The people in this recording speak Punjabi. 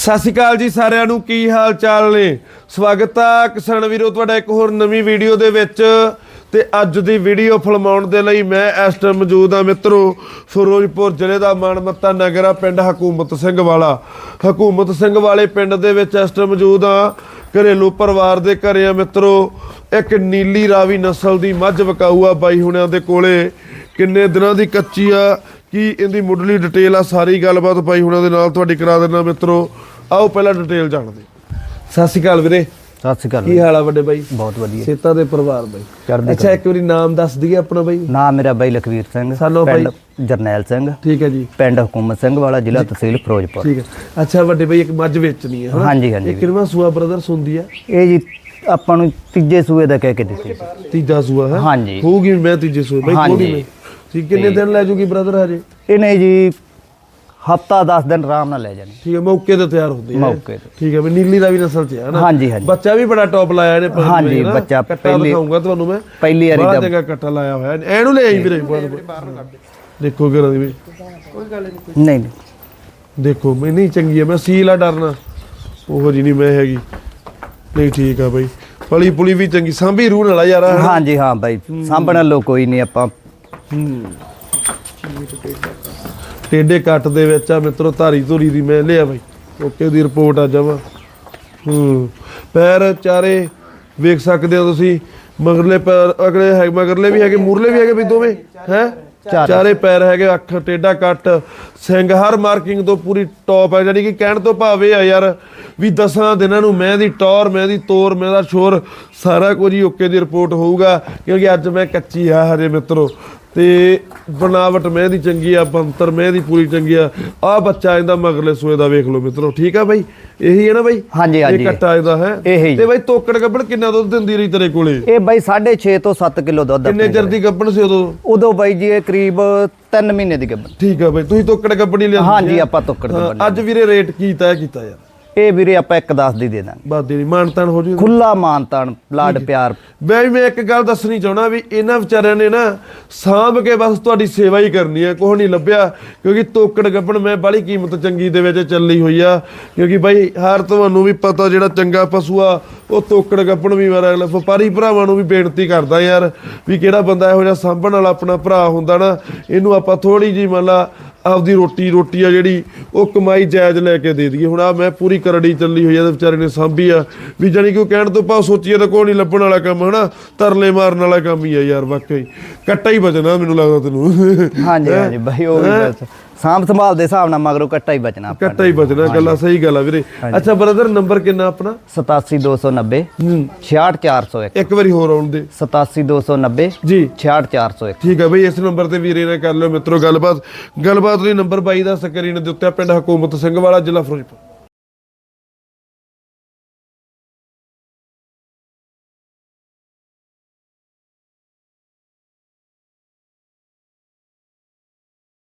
ਸਤਿ ਸ਼੍ਰੀ ਅਕਾਲ ਜੀ ਸਾਰਿਆਂ ਨੂੰ, ਕੀ ਹਾਲ ਚਾਲ ਨੇ? ਸਵਾਗਤ ਆ ਕਿਸਾਨ ਵੀਰੋ, ਤੁਹਾਡਾ ਇੱਕ ਹੋਰ ਨਵੀਂ ਵੀਡੀਓ ਦੇ ਵਿੱਚ। ਤੇ ਅੱਜ ਦੀ ਵੀਡੀਓ ਫਿਲਮਾਉਣ ਦੇ ਲਈ ਮੈਂ ਇਸ ਟਾਈਮ ਮੌਜੂਦ ਆ ਮਿੱਤਰੋ, ਫਿਰੋਜ਼ਪੁਰ ਜ਼ਿਲ੍ਹੇ ਦਾ ਮਾਨਮੱਤਾ ਨਗਰ ਆ, ਪਿੰਡ ਹਕੂਮਤ ਸਿੰਘ ਵਾਲਾ। ਹਕੂਮਤ ਸਿੰਘ ਵਾਲੇ ਪਿੰਡ ਦੇ ਵਿੱਚ ਇਸ ਟਾਈਮ ਮੌਜੂਦ ਆ ਘਰੇਲੂ ਪਰਿਵਾਰ ਦੇ ਘਰੇ ਆ ਮਿੱਤਰੋ, ਇੱਕ ਨੀਲੀ ਰਾਵੀ ਨਸਲ ਦੀ ਮੱਝ ਵਕਾਊ ਆ ਬਾਈ ਹੁਣਿਆਂ ਦੇ ਕੋਲੇ। ਕਿੰਨੇ ਦਿਨਾਂ ਦੀ ਕੱਚੀ ਆ ਕੀ ਇਹਦੀ ਮੁੱਢਲੀ ਡਿਟੇਲ ਆ ਸਾਰੀ ਗੱਲਬਾਤ ਬਾਈ ਹੁਣਾਂ ਦੇ ਨਾਲ ਤੁਹਾਡੀ ਕਰਾ ਦੇਣਾ ਮਿੱਤਰੋ। ਆਓ ਪਹਿਲਾਂ ਡਿਟੇਲ ਜਾਣਦੇ। ਸਤਿ ਸ਼੍ਰੀ ਅਕਾਲ ਵੀਰੇ। ਸਤਿ ਸ਼੍ਰੀ ਅਕਾਲ ਕੀ ਹਾਲ ਆ ਵੱਡੇ ਬਾਈ? ਬਹੁਤ ਵਧੀਆ। ਸੇਤਾ ਦੇ ਪਰਿਵਾਰ ਬਾਈ। ਚੜ੍ਹਦੀ ਅੱਛਾ ਇੱਕ ਵਾਰੀ ਨਾਮ ਦੱਸ ਦਈਏ ਆਪਣਾ ਬਾਈ। ਨਾਮ ਮੇਰਾ ਬਾਈ ਲਖਵੀਰ ਸਿੰਘ ਸਾਨੂੰ ਬਾਈ- ਜਰਨੈਲ ਸਿੰਘ। ਠੀਕ ਹੈ ਜੀ। ਪਿੰਡ ਹਕੂਮਤ ਸਿੰਘ ਵਾਲਾ ਜ਼ਿਲ੍ਹਾ ਤਹਿਸੀਲ ਫਿਰੋਜ਼ਪੁਰ। ਠੀਕ ਹੈ। ਅੱਛਾ ਵੱਡੇ ਬਾਈ ਇੱਕ ਮੱਝ ਵੇਚਣੀ ਹੈ ਹਾਂਜੀ ਹਾਂਜੀ ਇਹ ਕਿੰਨਵਾਂ ਸੂਆ ਬ੍ਰਦਰ ਸੁਣਦੀ ਆ? ਇਹ ਜੀ ਆਪਾਂ ਨੂੰ ਤੀਜੇ ਸੂਏ ਦਾ ਕਹਿ ਕੇ ਦਿੱਤੀ ਤੀਜਾ ਸੂਆ ਹੈ? ਹਾਂਜੀ। ਹੋਊਗੀ ਮੈਂ ਤੀਜੇ ਸੂਏ ਬਾਈ। ਕੋਲੀ ਮੈਂ। ਠੀਕ ਕਿੰਨੇ ਦਿਨ ਲੈ ਜੂਗੀ ਬ੍ਰਦਰ ਹਜੇ? ਇਹਨੇ ਜੀ ਹਫਤਾ 10 ਦਿਨ ਆਰਾਮ ਨਾਲ ਲੈ ਜਾਣੀ। ਠੀਕ ਹੈ ਮੌਕੇ ਤੇ ਤਿਆਰ ਹੁੰਦੀ ਹੈ। ਮੌਕੇ ਤੇ। ਠੀਕ ਹੈ ਵੀ ਨੀਲੀ ਦਾ ਵੀ ਨਸਲ ਚ ਹੈ ਨਾ। ਹਾਂਜੀ ਹਾਂਜੀ। ਬੱਚਾ ਵੀ ਬੜਾ ਟੌਪ ਲਾਇਆ ਇਹਨੇ ਪਰ ਹਾਂਜੀ। ਬੱਚਾ ਪਹਿਲੀ- ਦਿਖਾਊਂਗਾ ਤੁਹਾਨੂੰ ਮੈਂ। ਪਹਿਲੀ ਵਾਰੀ ਬੜਾ ਦਾ ਜਗ੍ਹਾ ਕੱਟਾ ਲਾਇਆ ਹੋਇਆ। ਐਨੂੰ ਲੈ ਆਈ ਵੀਰੇ ਦੇਖੋ ਘਰਾਂ ਦੀ ਵੀ। ਨਹੀਂ ਨਹੀਂ ਦੇਖੋ ਮੈਂ ਨਹੀਂ ਚੰਗੀ ਹੈ ਮੈਂ ਸੀਲ ਆ ਡਰਨਾ। ਉਹੋ ਜੀ ਨਹੀਂ ਮੈਂ ਹੈਗੀ। ਨਹੀਂ ਠੀਕ ਆ ਬਾਈ। ਫਲੀ ਪੁਲੀ ਵੀ ਚੰਗੀ। ਸਾਂਭੀ ਰੂਹ ਨਾਲ ਯਾਰ। ਹਾਂਜੀ ਹਾਂ ਬਾਈ। ਸਾਂਭਣ ਲੋ ਕੋਈ ਨਹੀਂ ਆਪਾਂ ਹੂੰ। ਟੇਡੇ ਕੱਟ ਦੇ ਵਿੱਚ ਆ ਮਿੱਤਰੋ ਧਾਰੀ ਧੂਰੀ ਦੀ ਮੈਂ ਲਿਆ ਬਾਈ। ਓਕੇ ਦੀ ਰਿਪੋਰਟ ਆ ਜਾਵਾ ਹੂੰ। ਪੈਰ ਚਾਰੇ ਵੇਖ ਸਕਦੇ ਹੋ ਤੁਸੀਂ। ਮਗਰਲੇ ਪੈਰ ਅਗਲੇ ਹੈ ਮਗਰਲੇ ਵੀ ਹੈਗੇ ਮੂਰਲੇ ਵੀ ਹੈਗੇ ਵੀ ਦੋਵੇਂ ਹੈ? ਚਾਰੇ। ਚਾਰੇ ਪੈਰ ਹੈਗੇ ਅੱਖ ਟੇਡਾ ਕੱਟ। ਸਿੰਘ ਹਰ ਮਾਰਕਿੰਗ ਤੋਂ ਪੂਰੀ ਟੌਪ ਹੈ ਯਾਨੀ ਕਿ ਕਹਿਣ ਤੋਂ ਭਾਵ ਇਹ ਆ ਯਾਰ ਵੀ ਦਸਾਂ ਦਿਨਾਂ ਨੂੰ ਮੈਂ ਦੀ ਟੌਰ ਮੈਂ ਦੀ ਤੋਰ ਮੈਂ ਦਾ ਸ਼ੋਰ ਸਾਰਾ ਕੁਝ ਹੀ ਓਕੇ ਦੀ ਰਿਪੋਰਟ ਹੋਊਗਾ। ਕਿਉਂਕਿ ਅੱਜ ਮੈਂ ਕੱਚੀ ਆ ਹਰੇ ਮਿੱਤਰੋ। ਤੇ ਬਣਾਵਟ ਮੈਂ ਦੀ ਚੰਗੀ ਆ ਬੰਤਰ ਮੈਂ ਦੀ ਪੂਰੀ ਚੰਗੀ ਆ। ਆ ਬੱਚਾ ਇਹਦਾ ਮਗਰਲੇ ਸੂਏ ਦਾ ਵੇਖ ਲਓ ਮਿੱਤਰੋ ਠੀਕ ਆ ਬਾਈ? ਇਹੀ ਹੈ ਨਾ ਬਾਈ? ਹਾਂਜੀ, ਇਹ ਹਾਂਜੀ। ਕੱਟਾ ਇਹਦਾ ਹੈ? ਇਹੀ। ਤੇ ਬਾਈ ਤੋਕੜ ਗੱਬੜ ਕਿੰਨਾ ਦੁੱਧ ਦਿੰਦੀ ਰਹੀ ਤੇਰੇ ਕੋਲੇ? ਇਹ ਬਾਈ 6.5 ਤੋਂ 7 ਕਿਲੋ ਦੁੱਧ ਕਿੰਨੇ ਚਿਰ ਦੀ ਗੱਬੜ ਸੀ ਉਦੋਂ? ਉਦੋਂ ਬਾਈ ਜੀ ਇਹ ਕਰੀਬ 3 ਮਹੀਨੇ ਦੀ ਗੱਭਣ ਠੀਕ ਆ ਬਾਈ ਤੁਸੀਂ ਤੋਕੜ ਗੱਬੜ ਹੀ ਲਿਆ ਹਾਂਜੀ ਆਪਾਂ ਤੁੱਕੜ ਹਾਂ, ਗੱਭਣ ਅੱਜ ਵੀਰੇ ਰੇਟ ਕੀ ਤੈਅ ਕੀਤਾ ਯਾਰ? ਇਹ ਵੀਰੇ ਆਪਾਂ 1.10 ਦੀ ਦੇ ਦਾਂਗੇ। ਬਾਦੀ ਨਹੀਂ ਮਾਨਤਾਨ ਹੋ ਜੂ। ਖੁੱਲਾ ਮਾਨਤਾਨ ਲਾਡ ਪਿਆਰ। ਮੈਂ ਵੀ ਮੈਂ ਇੱਕ ਗੱਲ ਦੱਸਣੀ ਚਾਹਣਾ ਵੀ ਇਹਨਾਂ ਵਿਚਾਰਿਆਂ ਨੇ ਨਾ ਸਾਂਭ ਕੇ ਬਸ ਤੁਹਾਡੀ ਸੇਵਾ ਹੀ ਕਰਨੀ ਹੈ ਕੋਹ ਨਹੀਂ ਲੱਭਿਆ। ਕਿਉਂਕਿ ਤੋਕੜ ਗੱਬਣ ਮੈਂ ਬਾਲੀ ਕੀਮਤ ਚੰਗੀ ਦੇ ਵਿੱਚ ਚੱਲੀ ਹੋਈ ਆ। ਕਿਉਂਕਿ ਬਾਈ ਹਰ ਤੁਹਾਨੂੰ ਵੀ ਪਤਾ ਜਿਹੜਾ ਚੰਗਾ ਪਸ਼ੂ ਆ ਉਹ ਤੋਕੜ ਗੱਬਣ ਵੀ ਮਾਰਾ ਅਗਲਾ ਵਪਾਰੀ ਭਰਾਵਾਂ ਨੂੰ ਵੀ ਬੇਨਤੀ ਕਰਦਾ ਯਾਰ ਵੀ ਕਿਹੜਾ ਬੰਦਾ ਇਹੋ ਜਿਹਾ ਸਾਂਭਣ ਵਾਲਾ ਆਪਣਾ ਭਰਾ ਹੁੰਦਾ ਨਾ ਇਹਨੂੰ ਆਪਾਂ ਥੋੜੀ ਜੀ ਮੰਨ ਲਾ ਆਪਦੀ ਰੋਟੀ ਰੋਟੀ ਆ ਜਿਹੜੀ ਉਹ ਕਮਾਈ ਜਾਇਜ਼ ਲੈ ਕੇ ਦੇ ਦਈਏ। ਹੁਣ ਆ ਮੈਂ ਪੂਰੀ ਕਰੜੀ ਚੱਲੀ ਹੋਈ ਆ ਤੇ ਵਿਚਾਰੇ ਨੇ ਸਾਂਭੀ ਆ। ਵੀ ਜਾਨੀ ਕਿ ਉਹ ਕਹਿਣ ਤੋਂ ਭਾਵ ਸੋਚੀਏ ਤਾਂ ਕੋਈ ਨਹੀਂ ਲੱਭਣ ਵਾਲਾ ਕੰਮ ਹਨਾ? ਤਰਲੇ ਮਾਰਨ ਵਾਲਾ ਕੰਮ ਹੀ ਆ ਯਾਰ ਵਾਕਈ। ਕੱਟਾ ਹੀ ਬਚਣਾ ਮੈਨੂੰ ਲੱਗਦਾ ਤੈਨੂੰ। ਹਾਂਜੀ ਹਾਂਜੀ ਬਾਈ ਉਹ ਵੀ ਬਸ। ਸਾਂਭ ਸੰਭਾਲ ਦੇ ਹਿਸਾਬ ਨਾਲ ਮਗਰੋਂ ਕੱਟਾ ਹੀ ਬਚਣਾ ਆਪਾਂ ਕੱਟਾ ਹੀ ਬਚਣਾ ਗੱਲਾਂ ਸਹੀ ਗੱਲ ਆ ਵੀਰੇ ਅੱਛਾ ਬ੍ਰਦਰ ਨੰਬਰ ਕਿੰਨਾ ਆਪਣਾ? 87290 ਹੂੰ। 66401 ਇੱਕ। ਵਾਰੀ ਹੋਰ ਆਉਣ ਦੇ। 87290 ਜੀ। 66401 ਠੀਕ ਹੈ ਬਈ ਇਸ ਨੰਬਰ ਤੇ ਵੀਰੇ ਨਾਲ ਕਰ ਲਿਓ ਮਿੱਤਰੋ ਗੱਲਬਾਤ। ਗੱਲਬਾਤ ਲਈ ਨੰਬਰ ਬਾਈ ਦਾ ਸਕਰੀਨ ਦੇ ਉੱਤੇ ਪਿੰਡ ਹਕੂਮਤ ਸਿੰਘ ਵਾਲਾ ਜ਼ਿਲ੍ਹਾ ਫਿਰੋਜ਼ਪੁਰ।